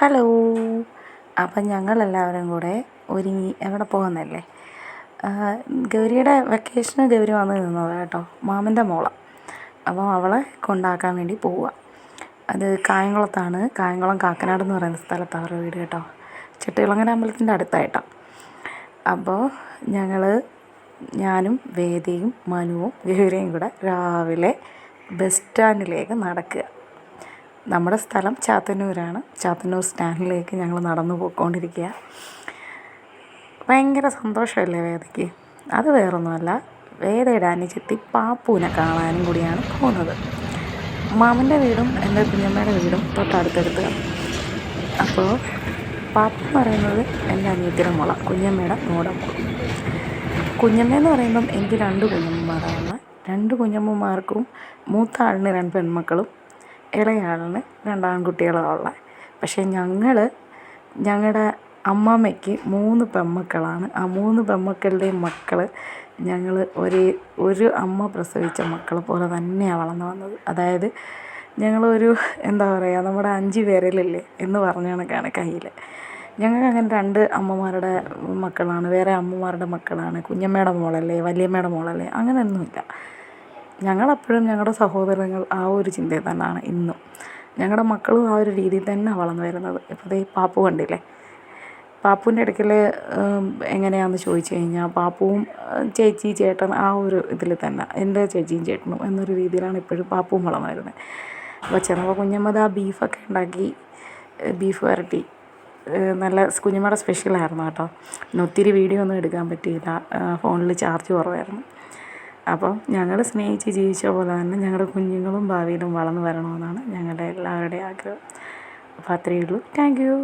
Hello. അപ്പം ഞങ്ങളെല്ലാവരും കൂടെ ഒരുങ്ങി എവിടെ പോകുന്നല്ലേ ഗൗരിയുടെ വെക്കേഷന് ഗൗരി വന്ന് നിന്നത് കേട്ടോ മാമന്റെ മോളാണ് അപ്പോൾ അവളെ കൊണ്ടാക്കാൻ വേണ്ടി പോവുക അത് കായംകുളത്താണ്. കായംകുളം കാക്കനാട് എന്ന് പറയുന്ന സ്ഥലത്താണ് അവരുടെ വീട് കേട്ടോ. ചെട്ടികുളങ്ങര അമ്പലത്തിന്റെ അടുത്തായിട്ടാണ് അപ്പോൾ ഞങ്ങൾ ഞാനും വേദിയും മനുവും ഗൗരിയും കൂടെ രാവിലെ ബസ് സ്റ്റാൻഡിലേക്ക് നടക്കുക. നമ്മുടെ സ്ഥലം ചാത്തന്നൂരാണ്. ചാത്തന്നൂർ സ്റ്റാൻഡിലേക്ക് ഞങ്ങൾ നടന്നു പോയിക്കൊണ്ടിരിക്കുക. ഭയങ്കര സന്തോഷമല്ലേ വേദയ്ക്ക്? അത് വേറൊന്നുമല്ല. വേദയുടെ അനുജത്തി പാപ്പൂനെ കാണാനും കൂടിയാണ് പോകുന്നത്. മാമന്റെ വീടും എന്റെ കുഞ്ഞമ്മയുടെ വീടും തൊട്ടടുത്തടുത്ത്. അപ്പോൾ പാപ്പു എന്ന് പറയുന്നത് എന്റെ അനിയത്തിയുടെ മുള കുഞ്ഞമ്മയുടെ മോടെ മോൾ. കുഞ്ഞമ്മ എന്ന് പറയുമ്പം എനിക്ക് രണ്ട് കുഞ്ഞമ്മമാരാണ്. രണ്ട് കുഞ്ഞമ്മമാർക്കും മൂത്ത ആളിന് രണ്ട് പെൺമക്കളും ഇളയ ആളിന് രണ്ട് ഉള്ളത് പക്ഷേ ഞങ്ങൾ ഞങ്ങളുടെ അമ്മമ്മയ്ക്ക് മൂന്ന് പെമ്മക്കളാണ്. ആ മൂന്ന് പെൺമക്കളുടെയും മക്കൾ ഞങ്ങൾ ഒരേ ഒരു അമ്മ പ്രസവിച്ച മക്കളെ പോലെ തന്നെയാണ് വളർന്നു വന്നത്. അതായത് ഞങ്ങളൊരു എന്താ പറയുക നമ്മുടെ അഞ്ച് വിരലില്ലേ എന്ന് പറഞ്ഞ കണക്കാണ് കയ്യിൽ ഞങ്ങൾക്ക് അങ്ങനെ രണ്ട് അമ്മമാരുടെ മക്കളാണ്. വേറെ അമ്മമാരുടെ മക്കളാണ്. കുഞ്ഞമ്മയുടെ മോളല്ലേ വല്യമ്മയുടെ മോളല്ലേ അങ്ങനെയൊന്നുമില്ല. ഞങ്ങളെപ്പോഴും ഞങ്ങളുടെ സഹോദരങ്ങൾ ആ ഒരു ചിന്തയിൽ തന്നെയാണ് ഇന്നും. ഞങ്ങളുടെ മക്കളും ആ ഒരു രീതിയിൽ തന്നെ വളർന്നു വരുന്നത്. ഇപ്പോൾ ദേ പാപ്പു കണ്ടില്ലേ? പാപ്പുവിന്റെ അടുക്കൽ എങ്ങനെയാണെന്ന് ചോദിച്ചു കഴിഞ്ഞാൽ പാപ്പുവും ചേച്ചി ചേട്ടൻ ആ ഒരു ഇതിൽ തന്നെ എന്റെ ചേച്ചിയും ചേട്ടനും എന്നൊരു രീതിയിലാണ് ഇപ്പോഴും പാപ്പുവും വളർന്നു വരുന്നത്. അപ്പോൾ ചിലപ്പോൾ കുഞ്ഞമ്മത് ആ ബീഫൊക്കെ ഉണ്ടാക്കി ബീഫ് വരട്ടി. നല്ല കുഞ്ഞമ്മയുടെ സ്പെഷ്യലായിരുന്നു കേട്ടോ. പിന്നെ ഒത്തിരി വീഡിയോ ഒന്നും എടുക്കാൻ പറ്റിയില്ല. ഫോണിൽ ചാർജ് കുറവായിരുന്നു. അപ്പം ഞങ്ങൾ സ്നേഹിച്ച് ജീവിച്ച പോലെ തന്നെ ഞങ്ങളുടെ കുഞ്ഞുങ്ങളും ഭാവിയിലും വളർന്നു വരണമെന്നാണ് ഞങ്ങളുടെ എല്ലാവരുടെയും ആഗ്രഹം. അപ്പോൾ അത്രയേ ഉള്ളൂ. Thank you.